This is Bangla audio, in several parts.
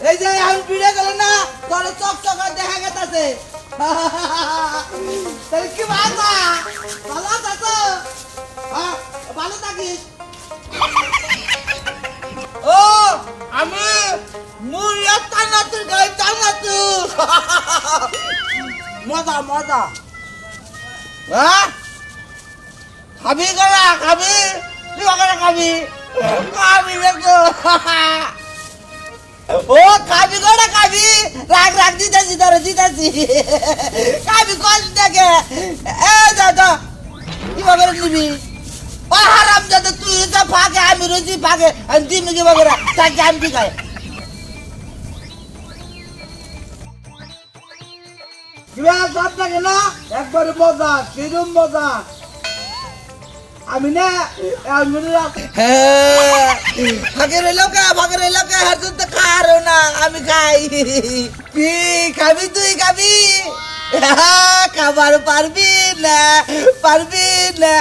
ভিড়ে গেল না তোর চক চক দেখা গেছে তাহলে কি বাবা ভালো আছো তো? হ্যাঁ, ভালো থাকিস। ও আমি মুড়িয়া টানাতুর গাই টানাতুর মজা মজা। হ্যাঁ? খাবি করা খাবি? করে খাবি? খাবি দেখো। ও খাবি করে খাবি রাগ রাগ দিতেছি ধরে দিতেছি। খাবি কল দেখে। এ দাদা কীভাবে নিবি? ও, হারাম দাদা তুই তো ফাঁকে, আমি রয়েছি ফাঁকে। আমি দিন কীভাবে তাকে আমি কি খাই কিবা সব থাকে না? একবারে মজা কিরম মজা। আমি না কে হার তো না, আমি খাই। কি খাবি তুই, খাবি? খাবার পারবি না পারবি না।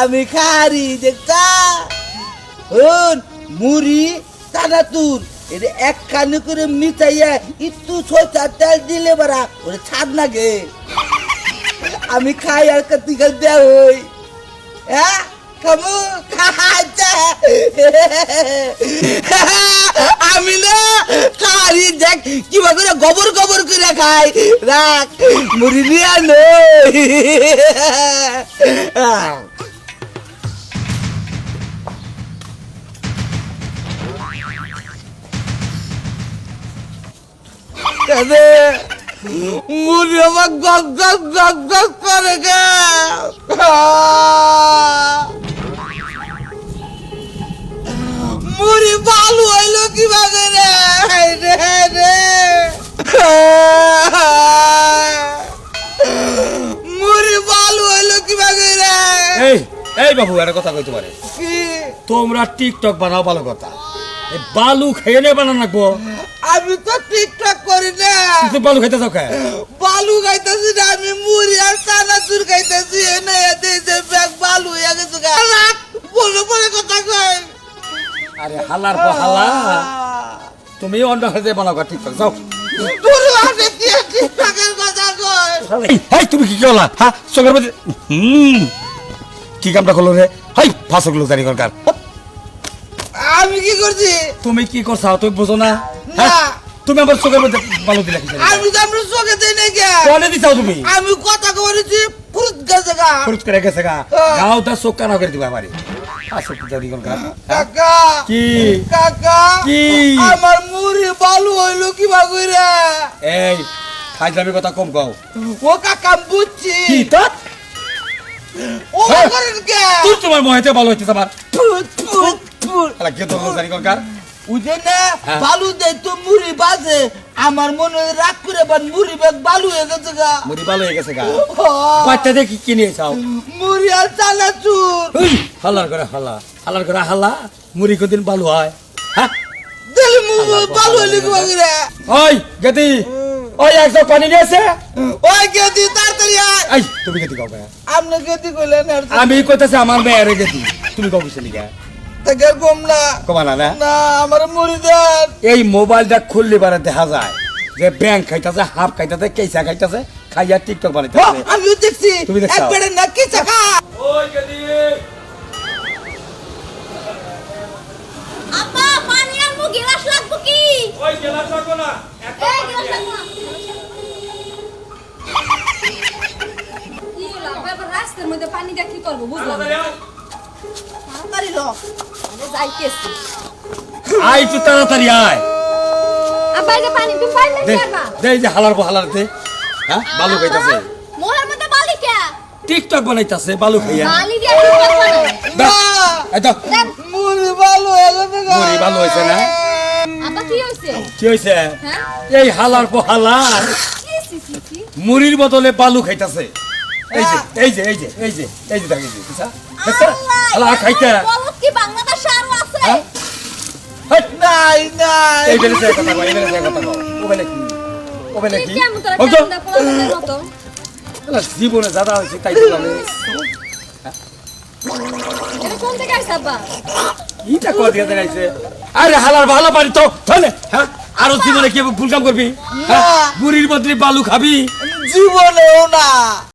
আমি খারি দেখতা। হন মুড়ি তানাতুর এটা এক কানে করে মিটাইয়া একটু ছয়টা তেল দিলে বারা ওরে ছাদ না গে। আমি খাই আর কতি খাই দেয়া হই আমি না খারি দেখ কীভাবে করে গোবর গোবর করে খাই। রাখ, মুড়ি নিয়ে নই কাদে মুড়ি আমার গগ গগ গগ গগ করে গে। এই বাবু একটা কথা কইতে পারে কি? তোমরা টিকটক বানাও ভালো কথা। এই বালু খেয়ে নে বানান রাখব আমি তো টিকটক করি না। তুই বালু খাইতে যাও খায় বালু খাইতেছি না আমি মুড়ি আর চানাচুর খাইতেছি এনে এতে যে ব্যাগ বালু হয়ে গেছে। রাখ, বলে বলে কথা কয়। আরে হালার পর হালা। তুমি অন্য হাতে বানাও টিকটক যাও। তোর হাতে আর কথা কয়? এই, তুমি কি করলা? হ্যাঁ মধ্যে হুম। কি কামটা করল রে? হাই ফাঁসো গুলো জারি কর আমি কি করছি? তুমি কি করছ? তুমি বোঝো না। হ্যাঁ? তুমি আমার চোখের মধ্যে বালু দিলা জানি? আমি তো আমরা চোখে দেই না কে? কনে দিছাও তুমি? আমি কথা করেছি ফুরুত গেছে গা। খরচ করে গেছে গা। হ্যাঁ। গাও তা চোখ কানা করে দিবা আমারে। ফাঁসো জারি কর কাকা। কি? কাকা। কি? আমার মুড়ি বালু হইল কি বাগুরা এই খাইলামি কথা কম গাও ও কাকা বুঝছি। কি তো? ও হ্যাঁ। তোমার মহেতে ভালো হইতে আমার ফুট ফুট ফুট। আলা কে তোর জানি কর উঠে না হ্যাঁ। বালু দেয় তো মুড়ি বাজে। আমার মনে রাগ করে বান মুড়ি ব্যাগ বালু হয়ে গেছে গা। মুড়ি ভালো হয়ে গেছে গা। বাচ্চা দেখি কি চাও? মুড়ি আর চানাচুর হালার করে হালা হালার করে হালা মুড়ি কদিন ভালো হয়। হ্যাঁ? বালু বাগুরা ওই গেতি ওই একশো পানি নিয়েছে ওই গেদি এই তুমি গেতি কাও গায়া আপনি গেদি কইলেন আর আমি কইতাছি আমার মেয়েরে গেতি। তুমি কাউ কিছু লিখা থেকে কম না। কমা না না? না আমার মুড়ি দেন। এই মোবাইলটা খুললে পারে দেখা যায় যে ব্যাংক খাইতাছে হাফ খাইতাছে কেসা খাইতাছে খাইয়া টিকটক বানাইতাছে। আমিও দেখছি। তুমি দেখছ? একবারে নাকি চাকা ওই গেতি। আব্বা পানি আনব গিলাস লাগবো কি? ওই গেলা থাকো না এই গিলাস লাগবো মধ্যে পানি দিয়ে কি করব বুঝলাম তাড়াতাড়ি ল। আমি যাইতেছি। আই তুই তাড়াতাড়ি আয়। আব্বা যে পানি তুমি পাইলে কি করবা দে যে হালার পর হালার দে। হ্যাঁ বালু খাইতাছে। মোহের মধ্যে বালি কে? টিকটক বানাইতাছে বালু খাইয়া। বালি দিয়ে কি করবা না? দাও, এই মুড়ি ভালো হয়ে গেছে মুড়ি ভালো হয়েছে না? আব্বা কি হইছে? কি হয়েছে হ্যাঁ? এই হালার মুড়ির বদলে বালু খাইতাছে। এই যে এই যে এই যে এই যে এই যে দেখি খাইতা। বলত কি বাংলাদেশে আরও আছে? হ্যাঁ? নাই নাই। এই বেলে কথা কও এই বেলে কথা কও ও বেলে কি? ও বেলে তুই কি? কেমন তোরা ও তো কেমন পোলাদের মতো। হালা জীবনে দাদা হয়েছে তাই তো আমি এটা কোন থেকে আইছে আব্বা? ইটা কো দিয়ে দেখাইছে? আরে হালার ভালো পারি তো। চলে হ্যাঁ? আরও জীবনে কি ফুল কাম করবি বুড়ির বদলে বালু খাবি? জীবনেও না।